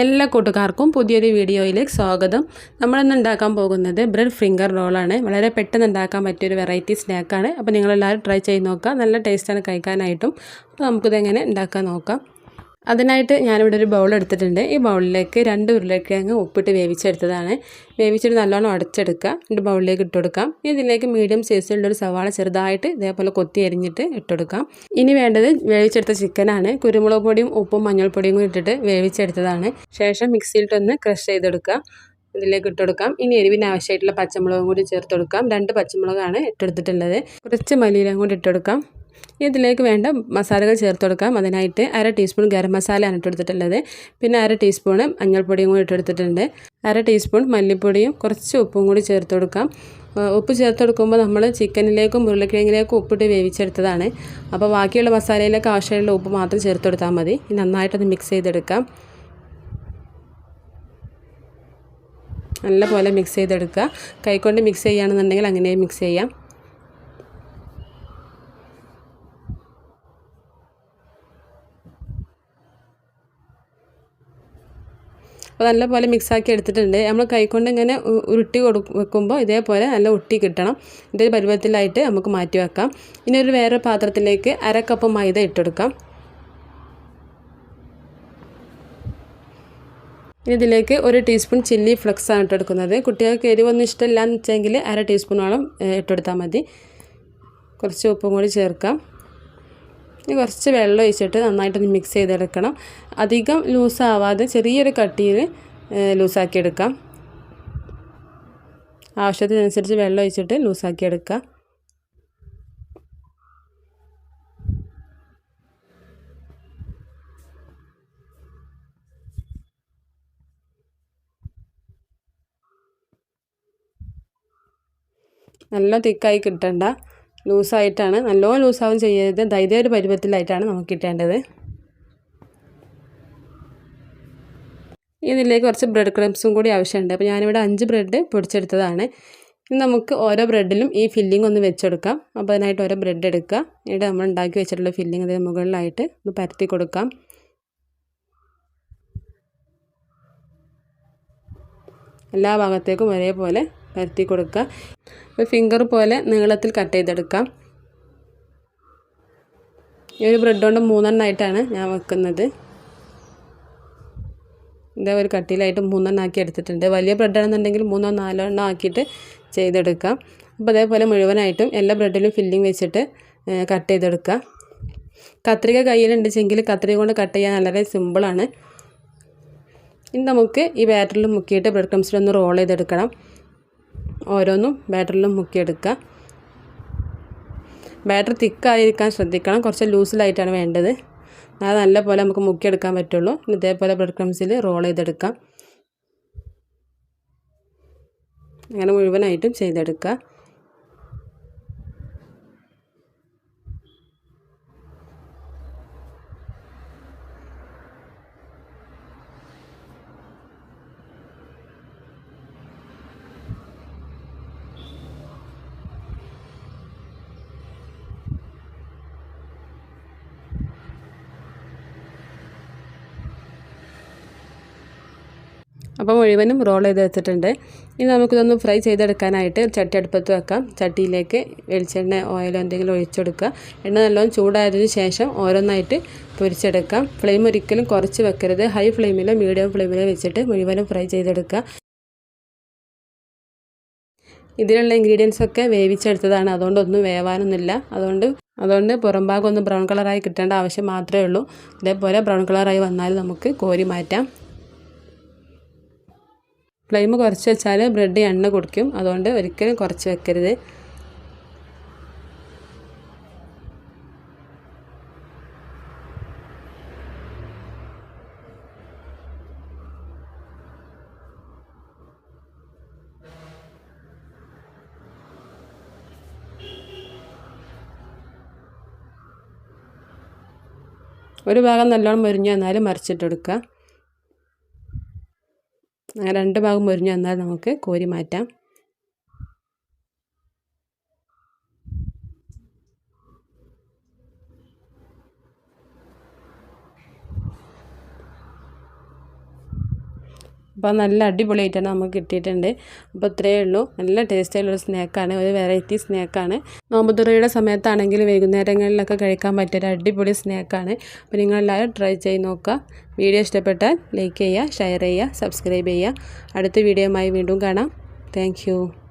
എല്ലാ കൂട്ടുകാർക്കും പുതിയൊരു വീഡിയോയിലേക്ക് സ്വാഗതം. നമ്മളിന്ന് ഉണ്ടാക്കാൻ പോകുന്നത് ബ്രെഡ് ഫിംഗർ റോളാണ് വളരെ പെട്ടെന്ന് ഉണ്ടാക്കാൻ പറ്റിയൊരു വെറൈറ്റി സ്നാക്കാണ്. അപ്പോൾ നിങ്ങളെല്ലാവരും ട്രൈ ചെയ്ത് നോക്കുക. നല്ല ടേസ്റ്റാണ് കഴിക്കാനായിട്ടും. അപ്പോൾ നമുക്കിതെങ്ങനെ ഉണ്ടാക്കാൻ നോക്കാം. അതിനായിട്ട് ഞാനിവിടെ ഒരു ബൗൾ എടുത്തിട്ടുണ്ട്. ഈ ബൗളിലേക്ക് രണ്ട് ഉരുളക്കിഴങ്ങ് ഉപ്പിട്ട് വേവിച്ചെടുത്തതാണ്. വേവിച്ചിട്ട് നല്ലോണം അടച്ചെടുക്കുക. എന്നിട്ട് ബൗളിലേക്ക് ഇട്ട് കൊടുക്കാം. ഇതിലേക്ക് മീഡിയം സൈസിലുള്ള ഒരു സവാള ചെറുതായിട്ട് ഇതേപോലെ കൊത്തി അരിഞ്ഞിട്ട് ഇട്ട് കൊടുക്കാം. ഇനി വേണ്ടത് വേവിച്ചെടുത്ത ചിക്കനാണ് കുരുമുളക് പൊടിയും ഉപ്പും മഞ്ഞൾപ്പൊടിയും കൂടി ഇട്ടിട്ട് വേവിച്ചെടുത്തതാണ്. ശേഷം മിക്സിയിലിട്ടൊന്ന് ക്രഷ് ചെയ്തെടുക്കുക. ഇതിലേക്ക് ഇട്ട് കൊടുക്കാം. ഇനി എരിവിന് ആവശ്യമായിട്ടുള്ള പച്ചമുളകും കൂടി ചേർത്ത് കൊടുക്കാം. രണ്ട് പച്ചമുളകാണ് ഇട്ടെടുത്തിട്ടുള്ളത്. കുറച്ച് മല്ലിയിലും കൂടി ഇട്ട് കൊടുക്കാം. ഇതിലേക്ക് വേണ്ട മസാലകൾ ചേർത്ത് കൊടുക്കാം. അതിനായിട്ട് അര ടീസ്പൂൺ ഗരം മസാലയാണ് ഇട്ടെടുത്തിട്ടുള്ളത്. പിന്നെ അര ടീസ്പൂൺ മഞ്ഞൾപ്പൊടിയും കൂടി ഇട്ടെടുത്തിട്ടുണ്ട്. അര ടീസ്പൂൺ മല്ലിപ്പൊടിയും കുറച്ച് ഉപ്പും കൂടി ചേർത്ത് കൊടുക്കാം. ഉപ്പ് ചേർത്ത് കൊടുക്കുമ്പോൾ നമ്മൾ ചിക്കനിലേക്കും ഉരുളക്കിഴങ്ങിലേക്കും ഉപ്പിട്ട് വേവിച്ചെടുത്തതാണ്. അപ്പോൾ ബാക്കിയുള്ള മസാലയിലേക്ക് ആവശ്യമുള്ള ഉപ്പ് മാത്രം ചേർത്ത് കൊടുത്താൽ മതി. നന്നായിട്ടൊന്ന് മിക്സ് ചെയ്തെടുക്കാം. നല്ലപോലെ മിക്സ് ചെയ്തെടുക്കുക. കൈകൊണ്ട് മിക്സ് ചെയ്യുകയാണെന്നുണ്ടെങ്കിൽ അങ്ങനെ മിക്സ് ചെയ്യാം. അപ്പോൾ നല്ലപോലെ മിക്സാക്കി എടുത്തിട്ടുണ്ട്. നമ്മൾ കൈകൊണ്ട് ഇങ്ങനെ ഉരുട്ടി കൊടു വെക്കുമ്പോൾ ഇതേപോലെ നല്ല ഒട്ടി കിട്ടണം. ഇതിന്റെ പരുവത്തിലായിട്ട് നമുക്ക് മാറ്റി വെക്കാം. ഇനി ഒരു വേറെ പാത്രത്തിലേക്ക് അര കപ്പ് മൈദ ഇട്ടെടുക്കാം ഇതിലേക്ക് ഒരു ടീസ്പൂൺ ചില്ലി ഫ്ലക്സ് ആണ് ഇട്ടെടുക്കുന്നത് കുട്ടികൾക്ക് എരിവൊന്നും ഇഷ്ടമില്ല എന്ന് വെച്ചെങ്കിൽ അര ടീസ്പൂണോളം ഇട്ടെടുത്താൽ മതി. കുറച്ച് ഉപ്പും കൂടി ചേർക്കാം. ഇനി കുറച്ച് വെള്ളം ഒഴിച്ചിട്ട് നന്നായിട്ടൊന്ന് മിക്സ് ചെയ്തെടുക്കണം. അധികം ലൂസാവാതെ ചെറിയൊരു കട്ടിയിൽ ലൂസാക്കി എടുക്കാം. ആവശ്യത്തിനനുസരിച്ച് വെള്ളം ഒഴിച്ചിട്ട് ലൂസാക്കി എടുക്കുക നല്ല തിക്കായി കിട്ടണ്ട. ലൂസായിട്ടാണ്. നല്ലോണം ലൂസാവും ചെയ്യരുത്. ധൈര്യ ഒരു പരുവത്തിലായിട്ടാണ് നമുക്ക് കിട്ടേണ്ടത്. ഇതിലേക്ക് കുറച്ച് ബ്രെഡ് ക്രംസും കൂടി ആവശ്യമുണ്ട്. അപ്പോൾ ഞാനിവിടെ അഞ്ച് ബ്രെഡ് പൊടിച്ചെടുത്തതാണ്. ഇനി നമുക്ക് ഓരോ ബ്രെഡിലും ഈ ഫില്ലിംഗ് ഒന്ന് വെച്ചെടുക്കാം. അപ്പോൾ അതിനായിട്ട് ഓരോ ബ്രെഡ് എടുക്കുക ഇവിടെ നമ്മൾ ഉണ്ടാക്കി വെച്ചിട്ടുള്ള ഫില്ലിംഗ് അതിന് മുകളിലായിട്ട് ഒന്ന് പരത്തി കൊടുക്കാം. എല്ലാ ഭാഗത്തേക്കും ഒരേപോലെ പരത്തി കൊടുക്കുക. അപ്പോൾ ഫിംഗർ പോലെ നീളത്തിൽ കട്ട് ചെയ്തെടുക്കാം. ഈ ഒരു ബ്രെഡ് കൊണ്ട് മൂന്നെണ്ണമായിട്ടാണ് ഞാൻ വെക്കുന്നത്. ഇതേ ഒരു കട്ടിയിലായിട്ട് മൂന്നെണ്ണം ആക്കി എടുത്തിട്ടുണ്ട്. വലിയ ബ്രെഡാണെന്നുണ്ടെങ്കിൽ മൂന്നോ നാലോ എണ്ണം ആക്കിയിട്ട് ചെയ്തെടുക്കാം. അപ്പോൾ അതേപോലെ മുഴുവനായിട്ടും എല്ലാ ബ്രെഡിലും ഫില്ലിങ് വെച്ചിട്ട് കട്ട് ചെയ്തെടുക്കുക കത്രിക കയ്യിലുണ്ടെങ്കിൽ കത്രിക കൊണ്ട് കട്ട് ചെയ്യാൻ വളരെ സിമ്പിളാണ് ഇനി നമുക്ക് ഈ ബാറ്ററിൽ മുക്കിയിട്ട് ബ്രെഡ് ക്രംസിലൊന്ന് റോൾ ചെയ്തെടുക്കണം. ഓരോന്നും ബാറ്ററിലും മുക്കിയെടുക്കുക. ബാറ്റർ തിക്കായിരിക്കാൻ ശ്രദ്ധിക്കണം. കുറച്ച് ലൂസിലായിട്ടാണ് വേണ്ടത്. അത് നല്ല പോലെ നമുക്ക് മുക്കിയെടുക്കാൻ പറ്റുള്ളൂ. ഇതേപോലെ ബ്രെഡ് ക്രംസിൽ റോൾ ചെയ്തെടുക്കാം. അങ്ങനെ മുഴുവനായിട്ടും ചെയ്തെടുക്കുക. അപ്പോൾ മുഴുവനും റോൾ ചെയ്ത് വെച്ചിട്ടുണ്ട്. ഇനി നമുക്കിതൊന്ന് ഫ്രൈ ചെയ്തെടുക്കാനായിട്ട് ചട്ടി അടുപ്പത്ത് വെക്കാം. ചട്ടിയിലേക്ക് വെളിച്ചെണ്ണ ഓയിലോ എന്തെങ്കിലും ഒഴിച്ചെടുക്കുക എണ്ണ നല്ലോണം ചൂടായതിനു ശേഷം ഓരോന്നായിട്ട് പൊരിച്ചെടുക്കാം. ഫ്ലെയിം ഒരിക്കലും കുറച്ച് വെക്കരുത്. ഹൈ ഫ്ലെയിമിലോ മീഡിയം ഫ്ലെയിമിലോ വെച്ചിട്ട് മുഴുവനും ഫ്രൈ ചെയ്തെടുക്കുക. ഇതിലുള്ള ഇൻഗ്രീഡിയൻസ് ഒക്കെ വേവിച്ചെടുത്തതാണ്. അതുകൊണ്ട് ഒന്നും വേവാനൊന്നുമില്ല. അതുകൊണ്ട് അതുകൊണ്ട് പുറം ഭാഗം ഒന്ന് ബ്രൗൺ കളറായി കിട്ടേണ്ട ആവശ്യം മാത്രമേ ഉള്ളൂ. ഇതേപോലെ ബ്രൗൺ കളറായി വന്നാൽ നമുക്ക് കോരി മാറ്റാം. ഫ്ലെയിം കുറച്ച് വെച്ചാൽ ബ്രെഡ് എണ്ണ കുടിക്കും. അതുകൊണ്ട് ഒരിക്കലും കുറച്ച് വെക്കരുത്. ഒരു ഭാഗം നല്ലോണം മുരിഞ്ഞു വന്നാൽ മറിച്ചിട്ടെടുക്കുക രണ്ട് ഭാഗം മുരിഞ്ഞ് വന്നാൽ നമുക്ക് കോരി മാറ്റാം. അപ്പോൾ നല്ല അടിപൊളിയായിട്ടാണ് നമുക്ക് കിട്ടിയിട്ടുണ്ട്. അപ്പോൾ ഇത്രയേ ഉള്ളൂ. നല്ല ടേസ്റ്റിയുള്ളൊരു സ്നാക്കാണ്. ഒരു വെറൈറ്റി സ്നാക്കാണ്. നോമ്പുതുറയുടെ സമയത്താണെങ്കിൽ വൈകുന്നേരങ്ങളിലൊക്കെ കഴിക്കാൻ പറ്റിയൊരു അടിപൊളി സ്നാക്കാണ്. അപ്പോൾ നിങ്ങളെല്ലാവരും ട്രൈ ചെയ്ത് നോക്കുക. വീഡിയോ ഇഷ്ടപ്പെട്ടാൽ ലൈക്ക് ചെയ്യുക ഷെയർ ചെയ്യുക സബ്സ്ക്രൈബ് ചെയ്യുക. അടുത്ത വീഡിയോയുമായി വീണ്ടും കാണാം. താങ്ക്